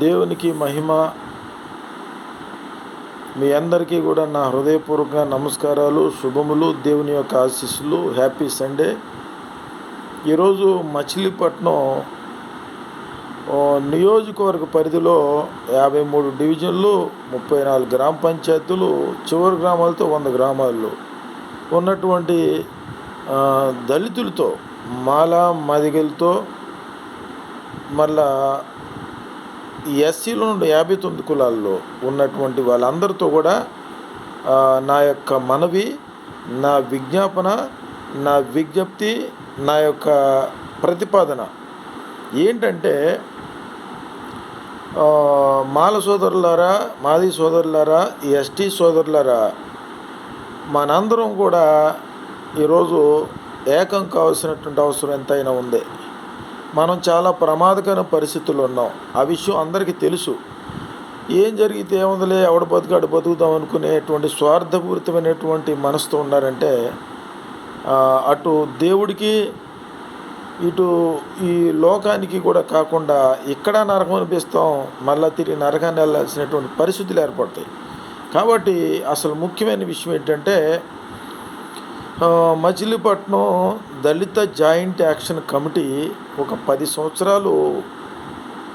దేవునికి మహిమ. మీ అందరికీ కూడా నా హృదయపూర్వక నమస్కారాలు శుభములు దేవుని యొక్క ఆశీస్సులు. హ్యాపీ సండే ఈరోజు మచిలీపట్నం నియోజకవర్గ పరిధిలో యాభై మూడు డివిజన్లు ముప్పై నాలుగు గ్రామ పంచాయతీలు చివరి గ్రామాలతో వంద గ్రామాల్లో ఉన్నటువంటి దళితులతో మాల మదిగలతో మళ్ళా ఈ ఎస్సీలో నుండి యాభై తొమ్మిది కులాల్లో ఉన్నటువంటి వాళ్ళందరితో కూడా నా యొక్క మనవి నా విజ్ఞాపన నా విజ్ఞప్తి నా యొక్క ప్రతిపాదన ఏంటంటే మాల సోదరులారా మాది సోదరులారా ఈ ఎస్టీ సోదరులారా మనందరం కూడా ఈరోజు ఏకం కావాల్సినటువంటి అవసరం ఎంతైనా ఉంది. మనం చాలా ప్రమాదకర పరిస్థితుల్లో ఉన్నాం. ఆ విషయం అందరికీ తెలుసు. ఏం జరిగితే ఏముందిలే ఎవడ బతుకాడు బతుకుదాం అనుకునేటువంటి స్వార్థపూరితమైనటువంటి మనసుతో ఉన్నారంటే అటు దేవుడికి ఇటు ఈ లోకానికి కూడా కాకుండా ఇక్కడ నరకం అనిపిస్తాం మళ్ళా తిరిగి నరకాన్ని వెళ్ళాల్సినటువంటి పరిస్థితులు ఏర్పడతాయి. కాబట్టి అసలు ముఖ్యమైన విషయం ఏంటంటే Machilipatnam Dalit joint action committee ఒక పది సంవత్సరాలు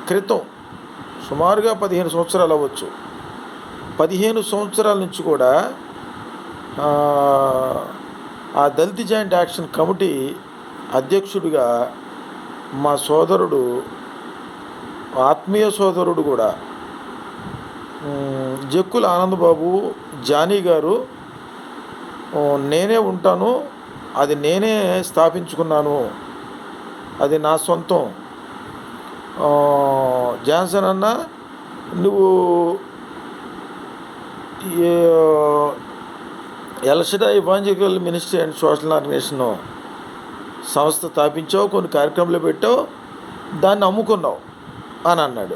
క్రితం సుమారుగా పదిహేను సంవత్సరాలు అవ్వచ్చు. పదిహేను సంవత్సరాల నుంచి కూడా ఆ, దళిత జాయింట్ యాక్షన్ కమిటీ అధ్యక్షుడిగా మా సోదరుడు ఆత్మీయ సోదరుడు కూడా జక్కుల ఆనందబాబు జానీ గారు నేనే ఉంటాను. అది నేనే స్థాపించుకున్నాను. అది నా సొంతం. జాన్సన్ అన్న నువ్వు ఎల్షడా evangelical ministry and social organization సంస్థ స్థాపించావు కొన్ని కార్యక్రమాలు పెట్టావు దాన్ని అమ్ముకున్నావు అని అన్నాడు.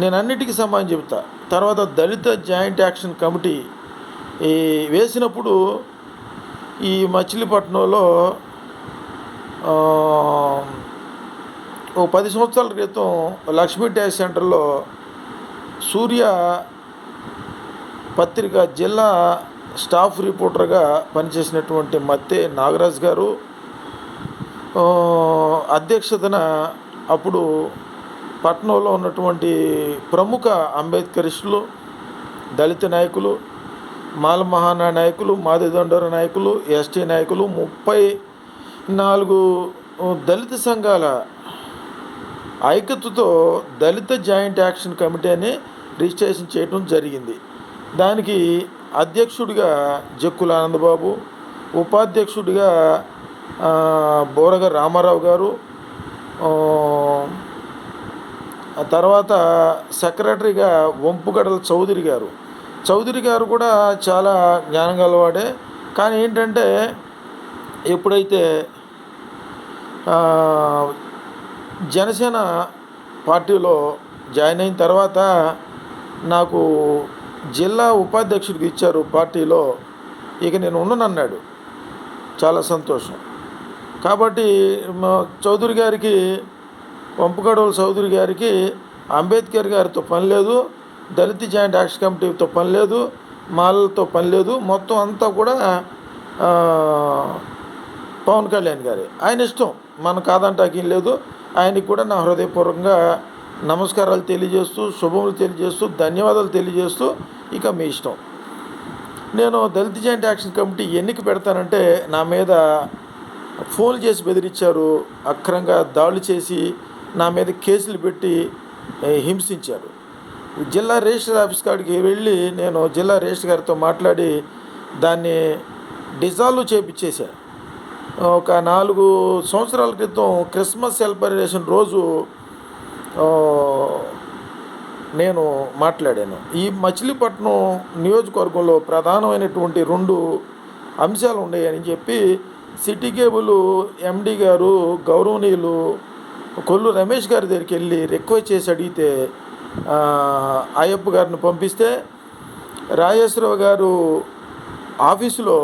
నేను అన్నిటికీ సమాధానం చెబుతా. తర్వాత దళిత జాయింట్ యాక్షన్ కమిటీ ఈ వేసినప్పుడు ఈ మచిలీపట్నంలో ఓ పది సంవత్సరాల క్రితం లక్ష్మీ డ్యాష్ సెంటర్లో సూర్య పత్రిక జిల్లా స్టాఫ్ రిపోర్టర్గా పనిచేసినటువంటి మత్తే నాగరాజ్ గారు అధ్యక్షతన అప్పుడు పట్నంలో ఉన్నటువంటి ప్రముఖ అంబేద్కరిస్టులు దళిత నాయకులు మాల మహానా నాయకులు మాదిదండోర నాయకులు ఎస్టీ నాయకులు ముప్పై నాలుగు దళిత సంఘాల ఐక్యతతో దళిత జాయింట్ యాక్షన్ కమిటీ అని రిజిస్ట్రేషన్ చేయడం జరిగింది. దానికి అధ్యక్షుడిగా జక్కుల ఆనందబాబు ఉపాధ్యక్షుడిగా బోరగ రామారావు గారు తర్వాత సెక్రటరీగా వంపుగడల చౌదరి గారు. చౌదరి గారు కూడా చాలా జ్ఞానం గలవాడే కానీ ఏంటంటే ఎప్పుడైతే జనసేన పార్టీలో జాయిన్ అయిన తర్వాత నాకు జిల్లా ఉపాధ్యక్షుడికి ఇచ్చారు పార్టీలో ఇక నేను ఉన్నానన్నాడు చాలా సంతోషం. కాబట్టి మా చౌదరి గారికి వంపగడవల చౌదరి గారికి అంబేద్కర్ గారితో పని లేదు. దళిత జాయింట్ యాక్షన్ కమిటీతో పని లేదు మాలతో పని లేదు. మొత్తం అంతా కూడా పవన్ కళ్యాణ్ గారి. ఆయన ఇష్టం. మన కాదంటాకేం లేదు. ఆయనకి కూడా నా హృదయపూర్వకంగా నమస్కారాలు తెలియజేస్తూ శుభములు తెలియజేస్తూ ధన్యవాదాలు తెలియజేస్తూ ఇక మీ ఇష్టం. నేను దళిత జాయింట్ యాక్షన్ కమిటీ ఎన్నిక పెడతానంటే నా మీద ఫోన్ చేసి బెదిరించారు అక్రంగా దాడులు చేసి నా మీద కేసులు పెట్టి హింసించారు. జిల్లా రిజిస్టర్ ఆఫీస్ కాడికి వెళ్ళి నేను జిల్లా రిజిస్టర్ గారితో మాట్లాడి దాన్ని డిజాల్వ్ చేపించేశా ఒక నాలుగు సంవత్సరాల క్రితం క్రిస్మస్ సెలబ్రేషన్ రోజు నేను మాట్లాడాను. ఈ మచిలీపట్నం నియోజకవర్గంలో ప్రధానమైనటువంటి రెండు అంశాలు ఉన్నాయని చెప్పి సిటీ కేబుల్ ఎండి గారు గౌరవనీయులు కొల్లు రమేష్ గారి దగ్గరికి వెళ్ళి రిక్వెస్ట్ చేసి అడిగితే అయ్యప్ప గారిని పంపిస్తే రాజేశ్వరరావు గారు ఆఫీసులో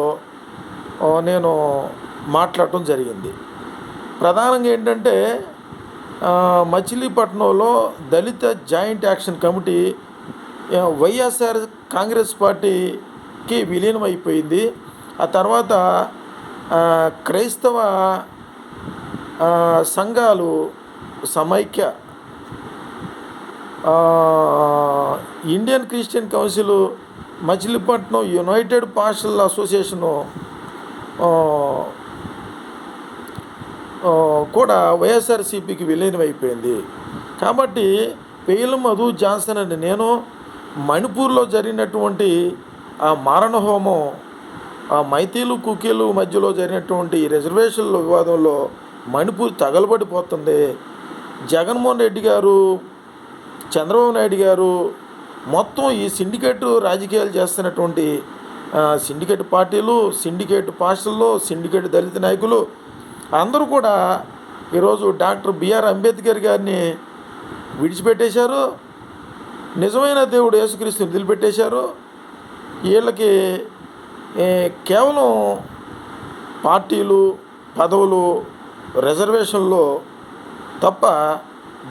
నేను మాట్లాడటం జరిగింది. ప్రధానంగా ఏంటంటే మచిలీపట్నంలో Dalit joint action committee YSR Congress పార్టీకి విలీనం అయిపోయింది ఆ తర్వాత క్రైస్తవ సంఘాలు సమైక్య Indian Christian council Machilipatnam united pastoral association కూడా వైఎస్ఆర్సీపీకి విలీనం అయిపోయింది కాబట్టి పేలు మధు జాన్సన్ అని నేను మణిపూర్లో జరిగినటువంటి ఆ మారణ హోమం ఆ మైతీలు కుకీలు మధ్యలో జరిగినటువంటి రిజర్వేషన్ల వివాదంలో మణిపూర్ తగలబడిపోతుంది. జగన్మోహన్ రెడ్డి గారు చంద్రబాబు నాయుడు గారు మొత్తం ఈ సిండికేట్ రాజకీయాలు చేస్తున్నటువంటి సిండికేట్ పార్టీలు సిండికేట్ పాస్టర్లు సిండికేట్ దళిత నాయకులు అందరూ కూడా ఈరోజు డాక్టర్ బిఆర్ అంబేద్కర్ గారిని విడిచిపెట్టేశారు. నిజమైన దేవుడు యేసుక్రీస్తుని వదిలిపెట్టేశారు. వీళ్ళకి కేవలం పార్టీలు పదవులు రిజర్వేషన్లో తప్ప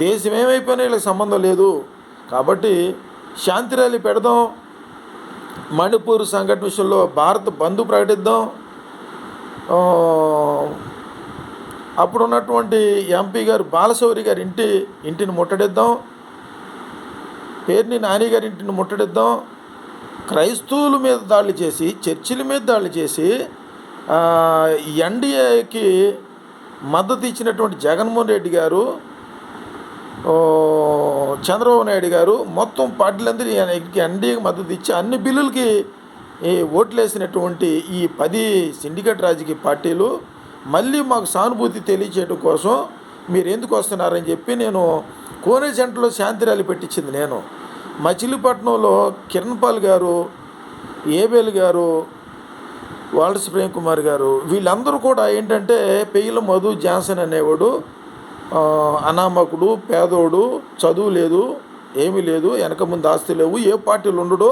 దేశం ఏమైపోయినా వీళ్ళకి సంబంధం లేదు. కాబట్టి శాంతి ర్యాలీ పెడదాం. మణిపూర్ సంఘటన విషయంలో భారత్ బంధు ప్రకటిద్దాం. అప్పుడున్నటువంటి ఎంపీ గారు బాలశౌరి గారి ఇంటి ఇంటిని ముట్టడిద్దాం. పేర్ని నాని గారి ఇంటిని ముట్టడిద్దాం. క్రైస్తవుల మీద దాడులు చేసి చర్చిల మీద దాడులు చేసి ఎన్డీఏకి మద్దతు ఇచ్చినటువంటి జగన్మోహన్ రెడ్డి గారు చంద్రబాబు నాయుడు గారు మొత్తం పార్టీలందరూ ఎన్డీఏకి మద్దతు ఇచ్చి అన్ని బిల్లులకి ఓట్లేసినటువంటి ఈ పది సిండికేట్ రాజకీయ పార్టీలు మళ్ళీ మాకు సానుభూతి తెలియచేయడం కోసం మీరు ఎందుకు వస్తున్నారని చెప్పి నేను కోనే సెంటర్లో శాంతి ర్యాలీ పెట్టించింది నేను. మచిలీపట్నంలో కిరణ్ పాల్ గారు ఏబేల్ గారు వాల్డస్ ప్రేమ్ కుమార్ గారు వీళ్ళందరూ కూడా ఏంటంటే పెయ్యిల మధు జాన్సన్ అనేవాడు. అనామకుడు పేదోడు చదువు లేదు ఏమీ లేదు వెనక ముందు ఆస్తి లేవు ఏ పార్టీలు ఉండడో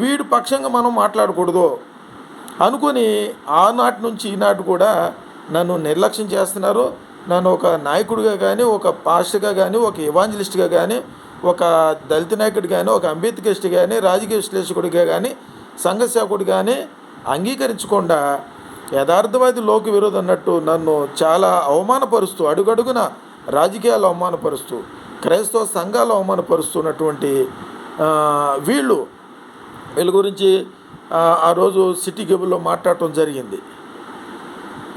వీడి పక్షంగా మనం మాట్లాడకూడదు. అనుకొని ఆనాటి నుంచి ఈనాటి కూడా నన్ను నిర్లక్ష్యం చేస్తున్నారు. నన్ను ఒక నాయకుడిగా కానీ ఒక పాస్టర్గా కానీ ఒక ఇవాంజలిస్ట్గా కానీ ఒక దళిత నాయకుడు కానీ ఒక అంబేద్కరిస్ట్ కానీ రాజకీయ విశ్లేషకుడిగా కానీ సంఘ సేవకుడు కానీ అంగీకరించకుండా యథార్థవాది లోక విరోధం అన్నట్టు నన్ను చాలా అవమానపరుస్తూ అడుగడుగున రాజకీయాలు అవమానపరుస్తూ క్రైస్తవ సంఘాలు అవమానపరుస్తున్నటువంటి వీళ్ళు వీళ్ళ గురించి ఆ, రోజు సిటీ కేబుల్లో మాట్లాడటం జరిగింది.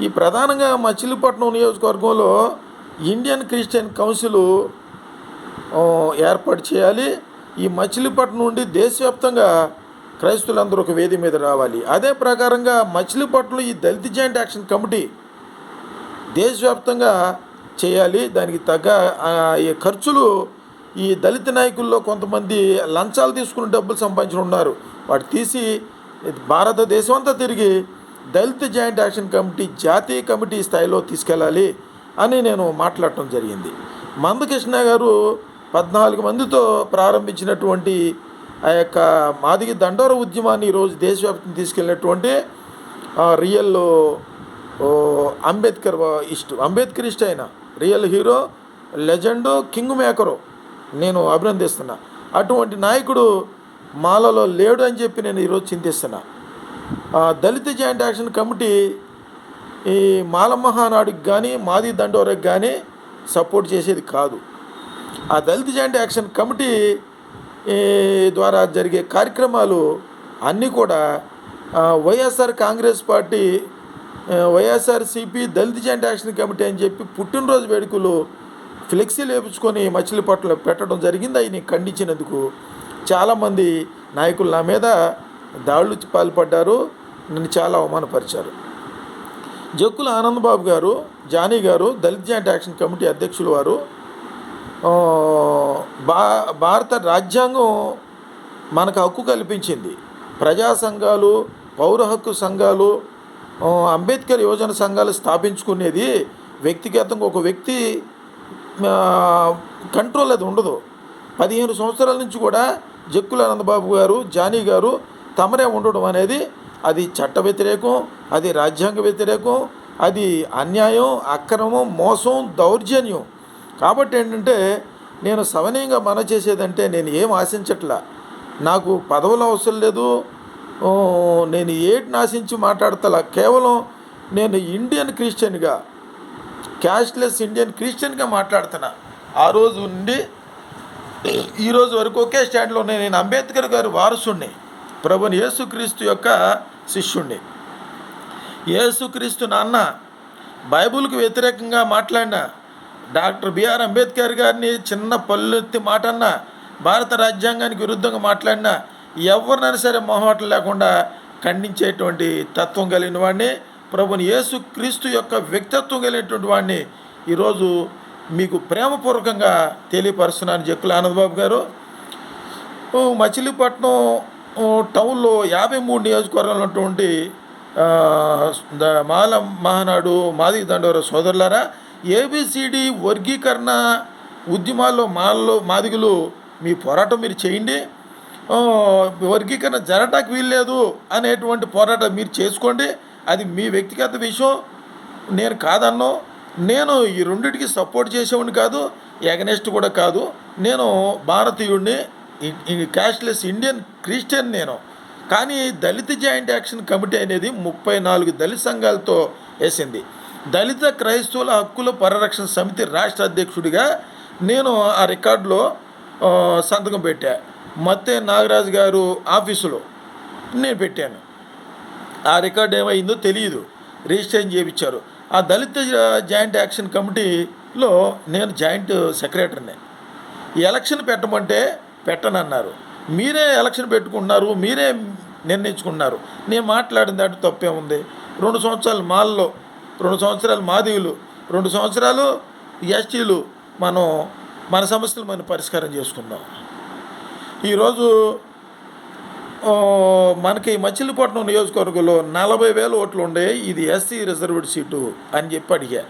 ఈ ప్రధానంగా మచిలీపట్నం నియోజకవర్గంలో ఇండియన్ క్రిస్టియన్ కౌన్సిల్ ఏర్పాటు చేయాలి. ఈ మచిలీపట్నం నుండి దేశవ్యాప్తంగా క్రైస్తులందరూ ఒక వేది మీద రావాలి. అదే ప్రకారంగా మచిలీపట్నంలో ఈ దళిత జాయింట్ యాక్షన్ కమిటీ దేశవ్యాప్తంగా చేయాలి. దానికి తగ్గ ఈ ఖర్చులు ఈ దళిత నాయకుల్లో కొంతమంది లంచాలు తీసుకుని డబ్బులు సంపాదించిన ఉన్నారు. వాటి తీసి భారతదేశం అంతా తిరిగి దళిత జాయింట్ యాక్షన్ కమిటీ జాతీయ కమిటీ స్థాయిలో తీసుకెళ్ళాలి అని నేను మాట్లాడటం జరిగింది. మందకృష్ణ గారు పద్నాలుగు మందితో ప్రారంభించినటువంటి ఆ యొక్క మాదిగి దండోర ఉద్యమాన్ని ఈరోజు దేశవ్యాప్తం తీసుకెళ్ళినటువంటి రియల్ అంబేద్కర్ ఇష్ట అంబేద్కర్ ఇష్ట అయిన real hero legend king maker నేను అభినందిస్తున్నా. అటువంటి నాయకుడు మాలలో లేడు అని చెప్పి నేను ఈరోజు చింతిస్తున్నా. దళిత జాయింట్ యాక్షన్ కమిటీ ఈ మాల మహానాడుకి కానీ మాది దండోరకు కానీ సపోర్ట్ చేసేది కాదు. ఆ దళిత జాయింట్ యాక్షన్ కమిటీ ద్వారా జరిగే కార్యక్రమాలు అన్నీ కూడా వైఎస్ఆర్ కాంగ్రెస్ పార్టీ ఆ, YSRCP Dalit joint action committee అని చెప్పి పుట్టినరోజు వేడుకలు ఫ్లెక్సీలు వేపించుకొని మచిలీపట్నంలో పెట్టడం జరిగింది. అవి ఖండించినందుకు చాలామంది నాయకులు నా మీద దాడులు పాల్పడ్డారు. నన్ను చాలా అవమానపరిచారు. జక్కుల ఆనందబాబు గారు జానీ గారు దళిత జాయింట్ యాక్షన్ కమిటీ అధ్యక్షులు వారు భా భారత రాజ్యాంగం మనకు హక్కు కల్పించింది. ప్రజా సంఘాలు పౌర హక్కు సంఘాలు అంబేద్కర్ యువజన సంఘాలు స్థాపించుకునేది వ్యక్తిగతంగా ఒక వ్యక్తి కంట్రోల్ అది ఉండదు. పదిహేను సంవత్సరాల నుంచి కూడా జక్కుల ఆనందబాబు గారు జానీ గారు తమరే ఉండడం అనేది అది చట్ట వ్యతిరేకం అది రాజ్యాంగ వ్యతిరేకం అది అన్యాయం అక్రమం మోసం దౌర్జన్యం కాబట్టి ఏంటంటే నేను సవనీయంగా మన చేసేదంటే నేను ఏం ఆశించట్లా. నాకు పదవులు అవసరం లేదు. నేను ఏటిని ఆశించి మాట్లాడతలా? కేవలం నేను ఇండియన్ క్రిస్టియన్గా క్యాష్లెస్ ఇండియన్ క్రిస్టియన్గా మాట్లాడుతున్నా. ఆ రోజు నుండి ఈరోజు వరకు ఒకే స్టాండ్లో ఉన్నాయి. నేను అంబేద్కర్ గారి వారసుణ్ణి. ప్రభుని యేసుక్రీస్తు యొక్క శిష్యుణ్ణి. యేసుక్రీస్తు నాన్న బైబిల్కి వ్యతిరేకంగా మాట్లాడిన డాక్టర్ బిఆర్ అంబేద్కర్ గారిని చిన్న పల్లెత్తి మాట అన్నా భారత రాజ్యాంగానికి విరుద్ధంగా మాట్లాడిన ఎవరినైనా సరే మొహమాటం లేకుండా ఖండించేటువంటి తత్వం కలిగిన వాడిని ప్రభుని యేసు క్రీస్తు యొక్క వ్యక్తిత్వం కలిగినటువంటి వాడిని ఈరోజు మీకు ప్రేమపూర్వకంగా తెలియపరుస్తున్నాను జక్కుల ఆనందబాబు గారు. మచిలీపట్నం టౌన్లో యాభై మూడు నియోజకవర్గంలో ఉన్నటువంటి మాల మహానాడు మాది దండవర సోదరులారా ఏబిసిడి వర్గీకరణ ఉద్యమాల్లో మాల్లో మాదిగులు మీ పోరాటం మీరు చేయండి. వర్గీకరణ జరగటానికి వీల్లేదు అనేటువంటి పోరాటం మీరు చేసుకోండి. అది మీ వ్యక్తిగత విషయం. నేను కాదన్నో నేను ఈ రెండింటికి సపోర్ట్ చేసేవాడిని కాదు ఎగనెస్ట్ కూడా కాదు. నేను భారతీయుడిని క్యాష్లెస్ ఇండియన్ క్రిస్టియన్ నేను. కానీ దళిత జాయింట్ యాక్షన్ కమిటీ అనేది ముప్పై నాలుగు దళిత సంఘాలతో వేసింది. దళిత క్రైస్తవుల హక్కుల పరిరక్షణ సమితి రాష్ట్ర అధ్యక్షుడిగా నేను ఆ రికార్డులో సంతకం పెట్టా. మత్తే నాగరాజు గారు ఆఫీసులో నేను పెట్టాను. ఆ రికార్డు ఏమైందో తెలియదు రిజిస్ట్రేషన్ చేయించారు. ఆ దళిత జాయింట్ యాక్షన్ కమిటీలో నేను జాయింట్ సెక్రటరీని. ఎలక్షన్ పెట్టమంటే పెట్టనన్నారు. మీరే ఎలక్షన్ పెట్టుకున్నారు మీరే నిర్ణయించుకున్నారు నేను మాట్లాడిన దాంట్లో తప్పే ఉంది రెండు సంవత్సరాలు మాల్లో రెండు సంవత్సరాలు మాదివులు రెండు సంవత్సరాలు ఎస్టీలు మనం మన సమస్యలు మనం పరిష్కారం చేసుకుందాం. ఈరోజు మనకి మచిలీపట్నం నియోజకవర్గంలో నలభై వేల ఓట్లు ఉండే ఇది ఎస్సీ రిజర్వ్డ్ సీటు అని చెప్పి అడిగా.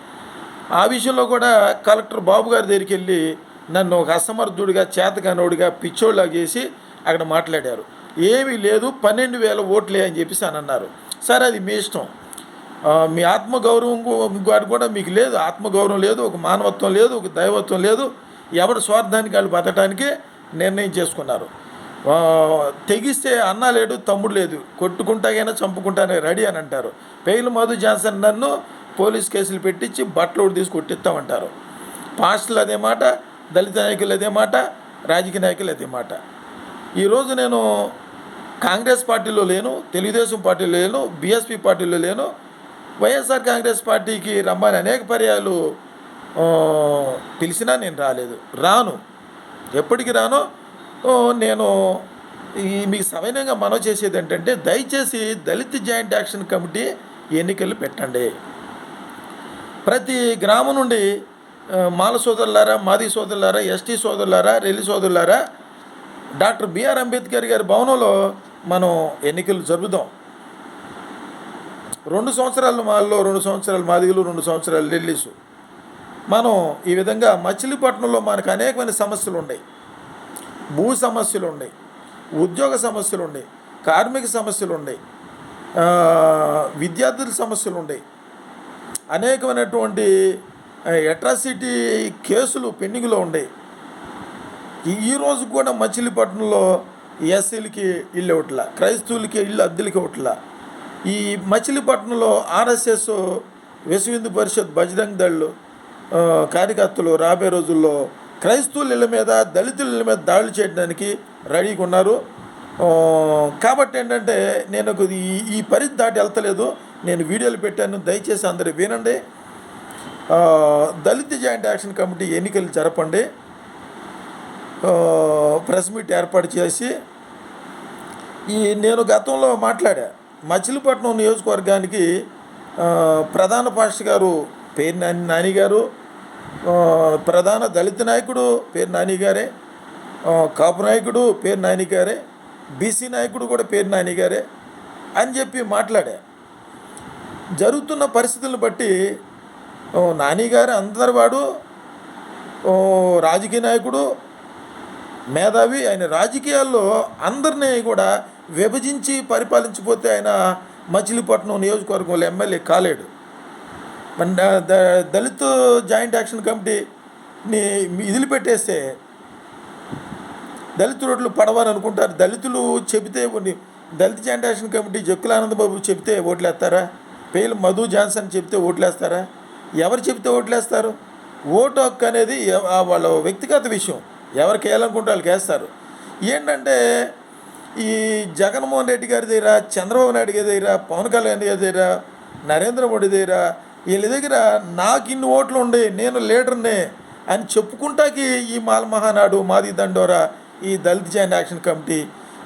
ఆ విషయంలో కూడా కలెక్టర్ బాబు గారి దగ్గరికి వెళ్ళి నన్ను ఒక అసమర్థుడిగా చేతకానోడిగా పిచ్చోళ్ళగా చేసి అక్కడ మాట్లాడారు. ఏమీ లేదు పన్నెండు వేల ఓట్లే అని చెప్పేసి అని అన్నారు. సరే అది మీ ఇష్టం. మీ ఆత్మగౌరవం గారు కూడా మీకు లేదు ఆత్మగౌరవం లేదు ఒక మానవత్వం లేదు ఒక దైవత్వం లేదు. ఎవరి స్వార్థానికి వాళ్ళు బతకడానికి నిర్ణయం చేసుకున్నారు. తెగిస్తే అన్న లేడు తమ్ముడు లేదు. కొట్టుకుంటాగైనా చంపుకుంటానే రెడీ అని అంటారు. పెయిల్ మధు జాన్సన్ నన్ను పోలీస్ కేసులు పెట్టించి బట్టలు తీసి కొట్టిస్తామంటారు. పాస్టర్లు అదే మాట దళిత నాయకులు అదే మాట రాజకీయ నాయకులు అదే మాట. ఈరోజు నేను కాంగ్రెస్ పార్టీలో లేను తెలుగుదేశం పార్టీలో లేను బీఎస్పీ పార్టీలో లేను వైఎస్ఆర్ కాంగ్రెస్ పార్టీకి రమ్మని అనేక పర్యాలు పిలిచినా నేను రాలేదు. రాను. ఎప్పటికి రాను నేను ఈ మీకు సవినయంగా మనవి చేసేది ఏంటంటే దయచేసి దళిత్ జాయింట్ యాక్షన్ కమిటీ ఎన్నికలు పెట్టండి. ప్రతి గ్రామం నుండి మాల సోదరులారా మాది సోదరులారా ఎస్టీ సోదరులారా రెల్లి సోదరులారా డాక్టర్ బిఆర్ అంబేద్కర్ గారి భవనంలో మనం ఎన్నికలు జరుపుదాం. రెండు సంవత్సరాలు మాల్లో రెండు సంవత్సరాలు మాదిగలు రెండు సంవత్సరాలు రెల్లీసు మనం ఈ విధంగా మచిలీపట్నంలో మనకు అనేకమైన సమస్యలు ఉన్నాయి భూ సమస్యలు ఉన్నాయి ఉద్యోగ సమస్యలు ఉన్నాయి కార్మిక సమస్యలు ఉన్నాయి విద్యార్థుల సమస్యలు ఉన్నాయి అనేకమైనటువంటి అట్రాసిటీ కేసులు పెండింగ్లో ఉన్నాయి ఈ- రోజు కూడా మచిలీపట్నంలో ఎస్సీలకి ఇల్లు ఇవ్వట్ల క్రైస్తవులకి ఇల్లు అద్దెలకి ఇవ్వట్ల ఈ మచిలీపట్నంలో ఆర్ఎస్ఎస్ విశ్వహిందు పరిషత్ బజరంగ్ దళ్ళు కార్యకర్తలు రాబోయే రోజుల్లో క్రైస్తవుల ఇళ్ళ మీద దళితుల ఇళ్ళ మీద దాడులు చేయడానికి రెడీగా ఉన్నారు. కాబట్టి ఏంటంటే నేను ఈ ఈ పరిధి దాటి వెళ్తలేదు. నేను వీడియోలు పెట్టాను. దయచేసి అందరూ వినండి. దళిత జాయింట్ యాక్షన్ కమిటీ ఎన్నికలు జరపండి. ప్రెస్ మీట్ ఏర్పాటు చేసి ఈ నేను గతంలో మాట్లాడా మచిలీపట్నం నియోజకవర్గానికి ప్రధాన పాస్టర్ గారు పేరు నాని నాని గారు ప్రధాన దళిత నాయకుడు పేరు నాని గారే కాపు నాయకుడు పేరు నాని గారే బీసీ నాయకుడు కూడా పేరు నాని గారే అని చెప్పి మాట్లాడా. జరుగుతున్న పరిస్థితులను బట్టి నానిగారు అందరి వాడు రాజకీయ నాయకుడు మేధావి ఆయన రాజకీయాల్లో అందరినీ కూడా విభజించి పరిపాలించిపోతే ఆయన మచిలీపట్నం నియోజకవర్గంలో ఎమ్మెల్యే కాలేడు. మన ద- దళిత్ జాయింట్ యాక్షన్ కమిటీని నీ పెట్టేస్తే దళిత రోడ్లు పడవని అనుకుంటారు. దళితులు చెబితే కొన్ని దళిత జాయింట్ కమిటీ జక్కుల ఆనందబాబు చెబితే ఓట్లేస్తారా? పేలు మధు జాన్సన్ చెబితే ఓట్లేస్తారా? ఎవరు చెబితే ఓట్లేస్తారు? ఓటు హక్కు అనేది వాళ్ళ వ్యక్తిగత విషయం. ఎవరికి వేయాలనుకుంటే వాళ్ళకి వేస్తారు ఏంటంటే ఈ జగన్మోహన్ రెడ్డి గారి దగ్గర చంద్రబాబు నాయుడు గారి దగ్గర పవన్ కళ్యాణ్ గారి దగ్గర నరేంద్ర మోడీ దగ్గర వీళ్ళ దగ్గర నాకు ఇన్ని ఓట్లు ఉండే నేను లీడర్నే అని చెప్పుకుంటాకి ఈ మాల మహానాడు మాది దండోరా ఈ దళిత జాయింట్ యాక్షన్ కమిటీ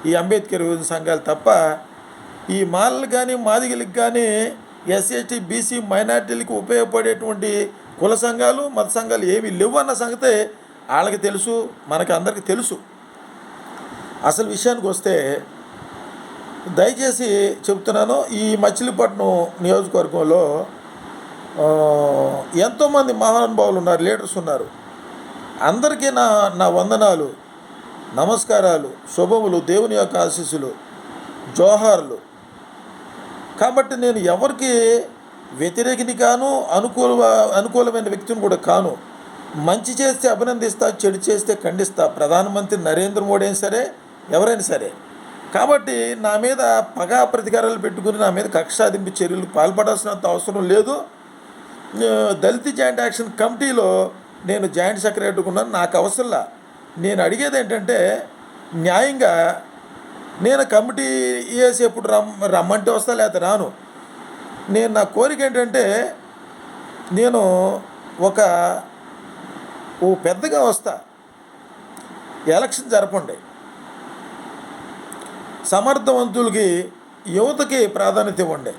ఈ అంబేద్కర్ సంఘాలు తప్ప ఈ మాలలు కానీ మాదిగలకు కానీ ఎస్ఎస్టి బీసీ మైనార్టీలకు ఉపయోగపడేటువంటి కుల సంఘాలు మత సంఘాలు ఏమీ లేవు అన్న సంగతే వాళ్ళకి తెలుసు మనకు అందరికీ తెలుసు. అసలు విషయానికి వస్తే దయచేసి చెప్తున్నాను ఈ మచిలీపట్నం నియోజకవర్గంలో ఎంతోమంది మహానుభావులు ఉన్నారు లీడర్స్ ఉన్నారు. అందరికీ నా నా వందనాలు నమస్కారాలు శుభములు దేవుని యొక్క ఆశీస్సులు జోహార్లు. కాబట్టి నేను ఎవరికి వ్యతిరేకిని కాను అనుకూల అనుకూలమైన వ్యక్తిని కూడా కాను. మంచి చేస్తే అభినందిస్తా చెడు చేస్తే ఖండిస్తా. ప్రధానమంత్రి నరేంద్ర మోడీ అయినా సరే ఎవరైనా సరే. కాబట్టి నా మీద పగా ప్రతికారాలు పెట్టుకుని నా మీద కక్ష సాధింపు చర్యలకు పాల్పడాల్సినంత అవసరం లేదు. దళిత జాయింట్ యాక్షన్ కమిటీలో నేను జాయింట్ సెక్రటరీ ఉన్నాను నాకు అవసరంలా నేను అడిగేది ఏంటంటే న్యాయంగా నేను కమిటీ వేసి ఎప్పుడు రమ్ రమ్మంటే వస్తా లేకపోతే రాను. నేను నా కోరిక ఏంటంటే నేను ఒక ఓ పెద్దగా వస్తా. ఎలక్షన్ జరపండి. సమర్థవంతులకి యువతకి ప్రాధాన్యత ఇవ్వండి.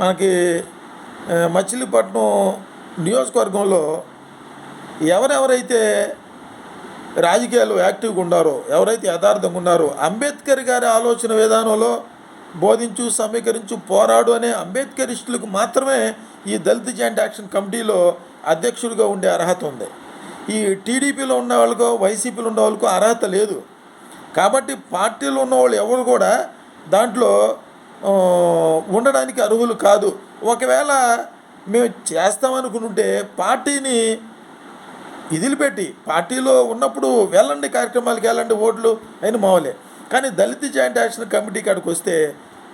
మనకి మచిలీపట్నం నియోజకవర్గంలో ఎవరెవరైతే రాజకీయాలు యాక్టివ్గా ఉన్నారో ఎవరైతే యథార్థంగా ఉన్నారో అంబేద్కర్ గారి ఆలోచన విధానంలో బోధించు సమీకరించు పోరాడు అనే అంబేద్కరిస్టులకు మాత్రమే ఈ దళిత జాయింట్ యాక్షన్ కమిటీలో అధ్యక్షుడిగా ఉండే అర్హత ఉంది. ఈ టీడీపీలో ఉన్న వాళ్ళకో వైసీపీలో ఉన్న వాళ్ళకో అర్హత లేదు. కాబట్టి పార్టీలో ఉన్న వాళ్ళు ఎవరు కూడా దాంట్లో ఉండడానికి అర్హులు కాదు. ఒకవేళ మేము చేస్తామనుకుంటే పార్టీని ఇదిలిపెట్టి పార్టీలో ఉన్నప్పుడు వెళ్ళండి కార్యక్రమాలకు వెళ్ళండి ఓట్లు అయిన మావలే. కానీ దళిత జాయింట్ యాక్షన్ కమిటీ కాడికి వస్తే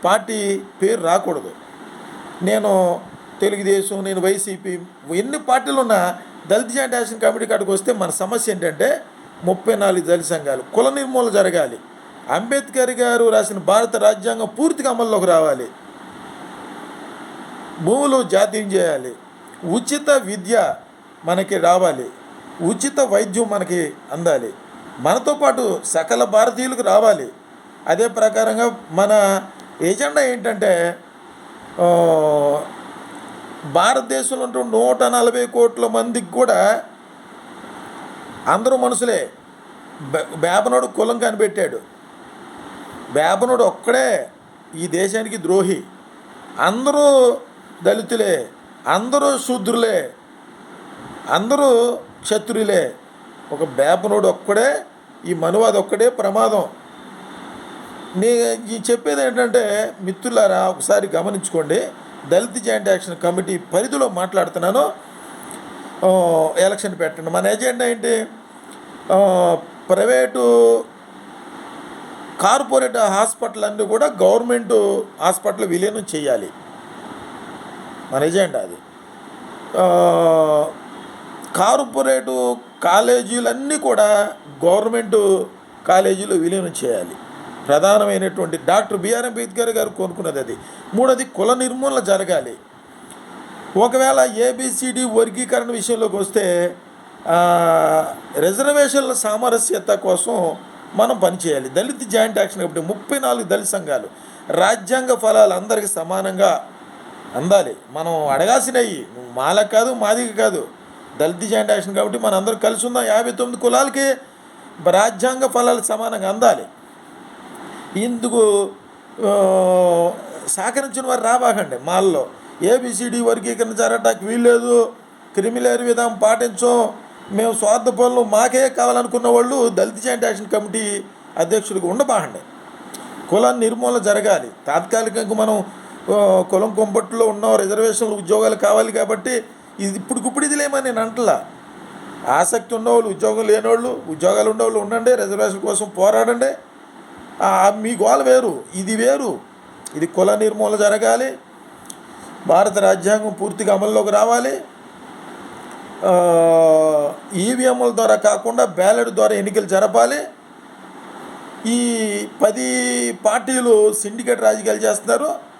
పార్టీ పేరు రాకూడదు. నేను తెలుగుదేశం నేను వైసీపీ ఎన్ని పార్టీలు ఉన్నా దళిత జాయింట్ యాక్షన్ కమిటీ కాడికి వస్తే మన సమస్య ఏంటంటే ముప్పై నాలుగు దళిత సంఘాలు కుల నిర్మూలన జరగాలి. అంబేద్కర్ గారు రాసిన భారత రాజ్యాంగం పూర్తిగా అమల్లోకి రావాలి. భూములు జాతీయం చేయాలి. ఉచిత విద్య మనకి రావాలి. ఉచిత వైద్యం మనకి అందాలి. మనతో పాటు సకల భారతీయులకు రావాలి. అదే ప్రకారంగా మన ఎజెండా ఏంటంటే భారతదేశంలో ఉంటున్న నూట నలభై కోట్ల మందికి కూడా అందరూ మనుషులే. బే- బేబనోడు కులం కనిపెట్టాడు. బేబనుడు ఒక్కడే ఈ దేశానికి ద్రోహి. అందరూ దళితులే అందరూ శూద్రులే అందరూ క్షత్రులే ఒక బేపనుడు ఒక్కడే ఈ మనువాది ఒక్కడే ప్రమాదం. నే ఈ చెప్పేది ఏంటంటే మిత్రులారా ఒకసారి గమనించుకోండి. దళిత జాయింట్ యాక్షన్ కమిటీ పరిధిలో మాట్లాడుతున్నాను. ఎలక్షన్ పెట్టండి. మన ఎజెండా ఏంటి? ప్రైవేటు కార్పొరేట్ హాస్పిటల్ అన్నీ కూడా గవర్నమెంట్ హాస్పిటల్ విలీనం చేయాలి. మన ఎజెండా అది. కార్పొరేటు కాలేజీలన్నీ కూడా గవర్నమెంట్ కాలేజీలు విలీనం చేయాలి. ప్రధానమైనటువంటి డాక్టర్ బిఆర్ అంబేద్కర్ గారు కోరుకున్నది అది. మూడోది కుల నిర్మూలన జరగాలి. ఒకవేళ ఏబిసిడి వర్గీకరణ విషయంలోకి వస్తే రిజర్వేషన్ల సామరస్యత కోసం మనం పనిచేయాలి దళిత జాయింట్ యాక్షన్ కాబట్టి ముప్పై నాలుగు దళిత సంఘాలు రాజ్యాంగ ఫలాలు అందరికీ సమానంగా అందాలి. మనం అడగాల్సినవి మాలకు కాదు మాదికి కాదు. దళిత జాయింట్ యాక్షన్ కాబట్టి మన అందరూ కలిసి ఉందాం. యాభై తొమ్మిది కులాలకి రాజ్యాంగ ఫలాలు సమానంగా అందాలి. ఇందుకు సహకరించిన వారు రాబాకండి. మాల్లో ఏబిసిడి వర్గీకరణ జరగటానికి వీల్లేదు. క్రిమిలేరు విధానం పాటించం. మేము స్వార్థ పనులు మాకే కావాలనుకున్న వాళ్ళు దళిత జాయింట్ యాక్షన్ కమిటీ అధ్యక్షుడిగా ఉండబాహండి కుల నిర్మూలన జరగాలి. తాత్కాలికంగా మనం కులం కొంపట్లో ఉన్న. రిజర్వేషన్లు ఉద్యోగాలు కావాలి కాబట్టి ఇది ఇప్పుడుకిప్పుడు ఇది లేమని నేను అంటలా. ఆసక్తి ఉన్నవాళ్ళు ఉద్యోగం లేనివాళ్ళు ఉద్యోగాలు ఉన్నవాళ్ళు ఉండండి. రిజర్వేషన్ కోసం పోరాడండి. మీ గోల వేరు. ఇది వేరు. ఇది కుల నిర్మూలన జరగాలి. భారత రాజ్యాంగం పూర్తిగా అమల్లోకి రావాలి. ఈవీఎంల ద్వారా కాకుండా బ్యాలెట్ ద్వారా ఎన్నికలు జరపాలి. ఈ పది పార్టీలు సిండికేట్ రాజకీయాలు చేస్తున్నారు.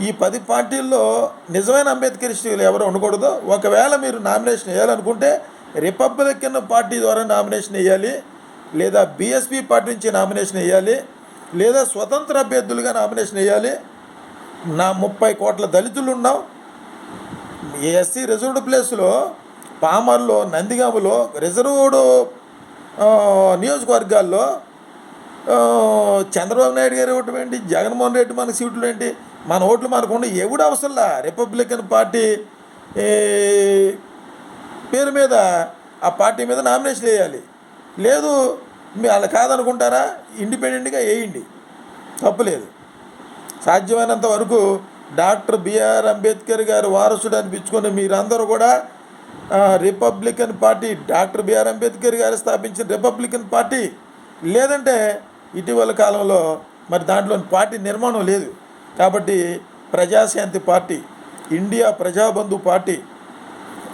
ఈ పది పార్టీల్లో నిజమైన అంబేద్కరిస్టులు ఎవరు ఉండకూడదు. ఒకవేళ మీరు నామినేషన్ వేయాలనుకుంటే రిపబ్లికన్ పార్టీ ద్వారా నామినేషన్ వేయాలి. లేదా బీఎస్పీ పార్టీ నుంచి నామినేషన్ వేయాలి. లేదా స్వతంత్ర అభ్యర్థులుగా నామినేషన్ వేయాలి. నా ముప్పై కోట్ల దళితులు ఉన్నాం ఎస్సీ రిజర్వ్డ్ ప్లేస్లో పామర్లో నందిగాములో రిజర్వ్డ్ నియోజకవర్గాల్లో చంద్రబాబు నాయుడు గారు ఇవ్వటం ఏంటి? జగన్మోహన్ రెడ్డి మనకి సీట్లు ఏంటి? మన ఓట్లు మనకుండా ఎవడు అవసరంలా రిపబ్లికన్ పార్టీ పేరు మీద ఆ పార్టీ మీద నామినేషన్ వేయాలి. లేదు మీ అలా కాదనుకుంటారా? ఇండిపెండెంట్గా వేయండి. తప్పులేదు సాధ్యమైనంత వరకు డాక్టర్ బిఆర్ అంబేద్కర్ గారు వారసుడు అనిపించుకొని మీరందరూ కూడా Republican Party doctor BR Ambedkar గారు స్థాపించిన రిపబ్లికన్ పార్టీ. లేదంటే ఇటీవల కాలంలో మరి దాంట్లో పార్టీ నిర్మాణం లేదు. కాబట్టి Prajashanti party India Prajabandhu party.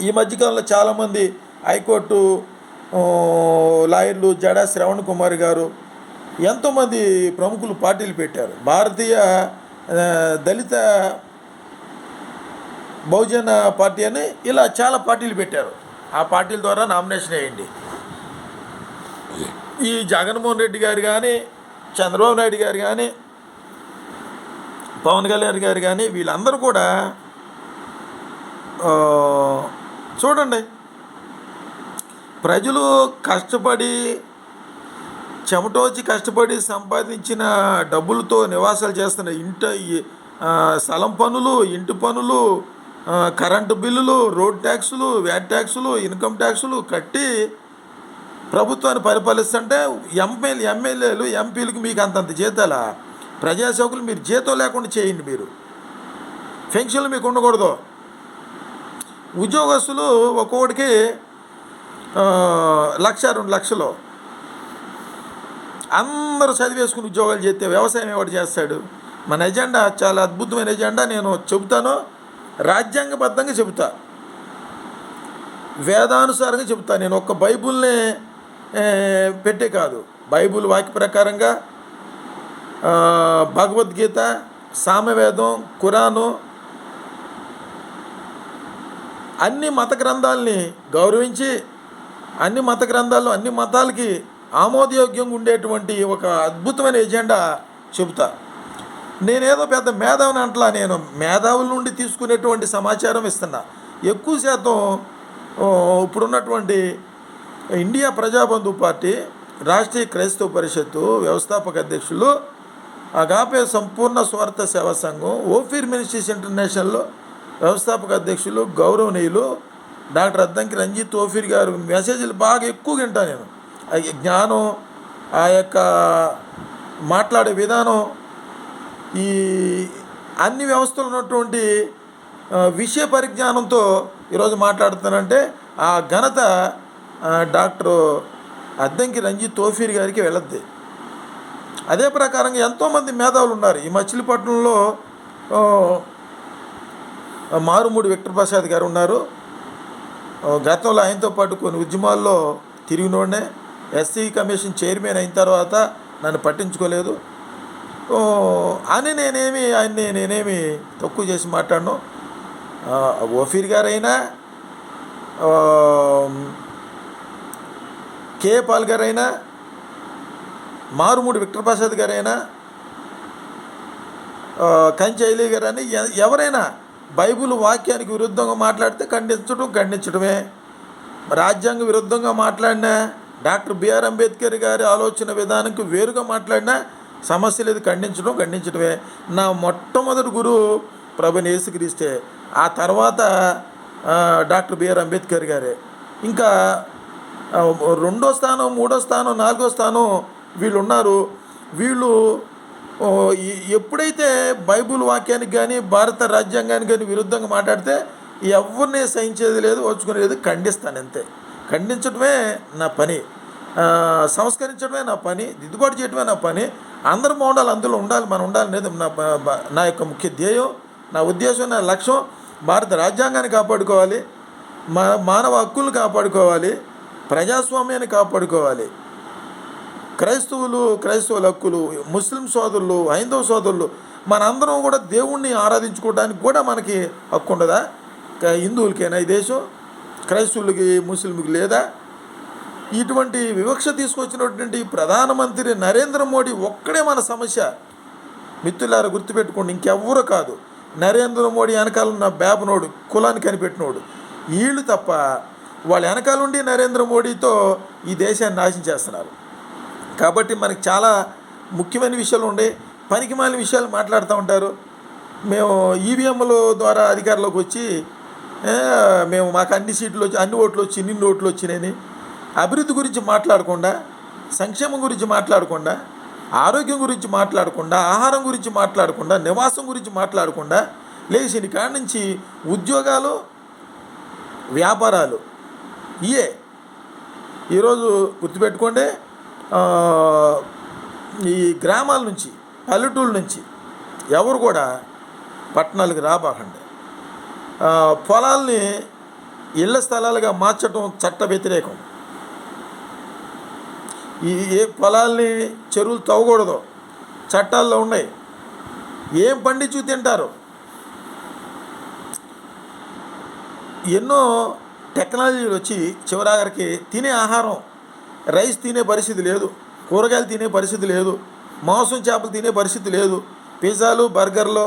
ఈ మధ్యకాలంలో చాలామంది హైకోర్టు లాయర్లు జడా శ్రవణ్ కుమార్ గారు ఎంతోమంది ప్రముఖులు పార్టీలు పెట్టారు. భారతీయ దళిత బహుజన పార్టీ అని ఇలా చాలా పార్టీలు పెట్టారు. ఆ పార్టీల ద్వారా నామినేషన్ వేయండి. ఈ జగన్మోహన్ రెడ్డి గారు కానీ చంద్రబాబు నాయుడు గారు కానీ పవన్ కళ్యాణ్ గారు కానీ వీళ్ళందరూ కూడా చూడండి. ప్రజలు కష్టపడి చెమటోచి కష్టపడి సంపాదించిన డబ్బులతో నివాసాలు చేస్తున్న ఇంట స్థలం పనులు ఇంటి పనులు కరెంటు బిల్లులు రోడ్ ట్యాక్సులు వ్యాట్ ట్యాక్సులు ఇన్కమ్ ట్యాక్సులు కట్టి ప్రభుత్వాన్ని పరిపాలిస్తుంటే ఎమ్మెల్యే ఎమ్మెల్యేలు ఎంపీలకు మీకు అంతంత జీతాలా? ప్రజాసేవకులు మీరు జీతం లేకుండా చేయండి మీరు. పెన్షన్లు మీకు ఉండకూడదు. ఉద్యోగస్తులు ఒక్కొక్కడికి లక్ష రెండు లక్షలు. అందరూ చదివేసుకుని ఉద్యోగాలు చేస్తే వ్యవసాయం ఎవడు చేస్తాడు? మన ఎజెండా చాలా అద్భుతమైన ఎజెండా నేను చెబుతాను. రాజ్యాంగబద్ధంగా చెబుతా. వేదానుసారంగా చెబుతా. నేను ఒక్క బైబుల్ని పెట్టే కాదు. బైబుల్ వాక్య ప్రకారంగా భగవద్గీత సామవేదం ఖురాను అన్ని మత గ్రంథాలని గౌరవించి అన్ని మత గ్రంథాల్లో అన్ని మతాలకి ఆమోదయోగ్యంగా ఉండేటువంటి ఒక అద్భుతమైన ఎజెండా చెబుతా. నేనేదో పెద్ద మేధావిని అంటలా నేను మేధావుల నుండి తీసుకునేటువంటి సమాచారం ఇస్తున్నా. ఎక్కువ శాతం ఇప్పుడున్నటువంటి ఇండియా ప్రజాబంధు పార్టీ రాష్ట్రీయ క్రైస్తవ పరిషత్తు వ్యవస్థాపక అధ్యక్షులు అగాపే సంపూర్ణ స్వార్థ సేవా సంఘం ఓఫీర్ మినిస్ట్రీస్ ఇంటర్నేషనల్లో వ్యవస్థాపక అధ్యక్షులు గౌరవనీయులు డాక్టర్ అద్దంకి రంజిత్ ఓఫీర్ గారు మెసేజ్లు బాగా ఎక్కువ వింటా నేను. జ్ఞానం ఆ యొక్క మాట్లాడే విధానం ఈ అన్ని వ్యవస్థలు ఉన్నటువంటి విషయ పరిజ్ఞానంతో ఈరోజు మాట్లాడుతానంటే ఆ ఘనత డాక్టర్ అద్దంకి రంజిత్ తోఫీర్ గారికి వెళ్ళద్ది. అదే ప్రకారంగా ఎంతోమంది మేధావులు ఉన్నారు ఈ మచిలీపట్నంలో మారుమూడి విక్టర్ ప్రసాద్ గారు ఉన్నారు. గతంలో ఆయనతో పాటు కొన్ని ఉద్యమాల్లో తిరిగినోడే ఎస్సీ కమిషన్ చైర్మన్ అయిన తర్వాత నన్ను పట్టించుకోలేదు. అని నేనేమి ఆయన్ని నేనేమి తక్కువ చేసి మాట్లాడను. ఓఫీర్ గారైనా కే పాల్ గారైనా మారుమూడి విక్టర్ ప్రసాద్ గారైనా ఆ, గారని గారు అని ఎ- ఎవరైనా బైబిల్ వాక్యానికి విరుద్ధంగా మాట్లాడితే ఖండించడం ఖండించడమే రాజ్యాంగ విరుద్ధంగా మాట్లాడినా డాక్టర్ బిఆర్ అంబేద్కర్ గారి ఆలోచన విధానంకి వేరుగా మాట్లాడినా సమస్య లేదు ఖండించడం ఖండించడమే నా మొట్టమొదటి గురువు ప్రభు యేసుక్రీస్తే ఆ తర్వాత డాక్టర్ బిఆర్ అంబేద్కర్ గారే. ఇంకా రెండో స్థానం మూడో స్థానం నాలుగో స్థానం వీళ్ళు ఉన్నారు వీళ్ళు ఎప్పుడైతే బైబుల్ వాక్యానికి కానీ భారత రాజ్యాంగానికి కానీ విరుద్ధంగా మాట్లాడితే ఎవరిని సహించేది లేదు వచ్చుకునేది ఖండిస్తాను అంతే ఖండించడమే నా పని. సంస్కరించడమే నా పని దిద్దుబాటు చేయడమే నా పని. అందరూ బాగుండాలి అందులో ఉండాలి మనం ఉండాలి అనేది నా నా యొక్క ముఖ్య ధ్యేయం నా ఉద్దేశం నా లక్ష్యం. భారత రాజ్యాంగాన్ని కాపాడుకోవాలి మా మానవ హక్కులను కాపాడుకోవాలి ప్రజాస్వామ్యాన్ని కాపాడుకోవాలి. క్రైస్తవులు క్రైస్తవుల హక్కులు ముస్లిం సోదరులు హైందవ సోదరులు మనందరం కూడా దేవుణ్ణి ఆరాధించుకోవడానికి కూడా మనకి హక్కు ఉండదా? హిందువులకేనా ఈ దేశం? క్రైస్తవులకి ముస్లింకి లేదా ఇటువంటి వివక్ష తీసుకొచ్చినటువంటి ప్రధానమంత్రి నరేంద్ర మోడీ ఒక్కడే మన సమస్య. మిత్రులారా గుర్తుపెట్టుకోండి ఇంకెవ్వరు కాదు. నరేంద్ర మోడీ వెనకాల ఉన్న బేబనోడు కులాన్ని కనిపెట్టినోడు. వీళ్ళు తప్ప వాళ్ళ వెనకాల ఉండి నరేంద్ర మోడీతో ఈ దేశాన్ని నాశనం చేస్తున్నారు. కాబట్టి మనకి చాలా ముఖ్యమైన విషయాలు ఉండే పనికి మాలిన విషయాలు మాట్లాడుతూ ఉంటారు. మేము ఈవీఎంల ద్వారా అధికారంలోకి వచ్చి మేము మాకు అన్ని సీట్లు వచ్చి అన్ని ఓట్లు వచ్చి నిన్ను ఓట్లు వచ్చినాయని అభివృద్ధి గురించి మాట్లాడకుండా సంక్షేమం గురించి మాట్లాడకుండా ఆరోగ్యం గురించి మాట్లాడకుండా ఆహారం గురించి మాట్లాడకుండా నివాసం గురించి మాట్లాడకుండా లేచిన కాడి నుంచి ఉద్యోగాలు వ్యాపారాలు. ఇయే. ఈరోజు గుర్తుపెట్టుకోండి ఈ గ్రామాల నుంచి పల్లెటూళ్ళ నుంచి ఎవరు కూడా పట్టణాలకు రాబాకండి. పొలాల్ని ఇళ్ళ స్థలాలుగా మార్చడం చట్ట వ్యతిరేకం. ఈ ఏ పొలాల్ని చెరువులు తవ్వకూడదు. చట్టాల్లో ఉన్నాయి. ఏం పండించు తింటారు? ఎన్నో టెక్నాలజీలు వచ్చి చివరాగరికి తినే ఆహారం రైస్ తినే పరిస్థితి లేదు కూరగాయలు తినే పరిస్థితి లేదు మాంసం చేపలు తినే పరిస్థితి లేదు పిజ్జాలు బర్గర్లు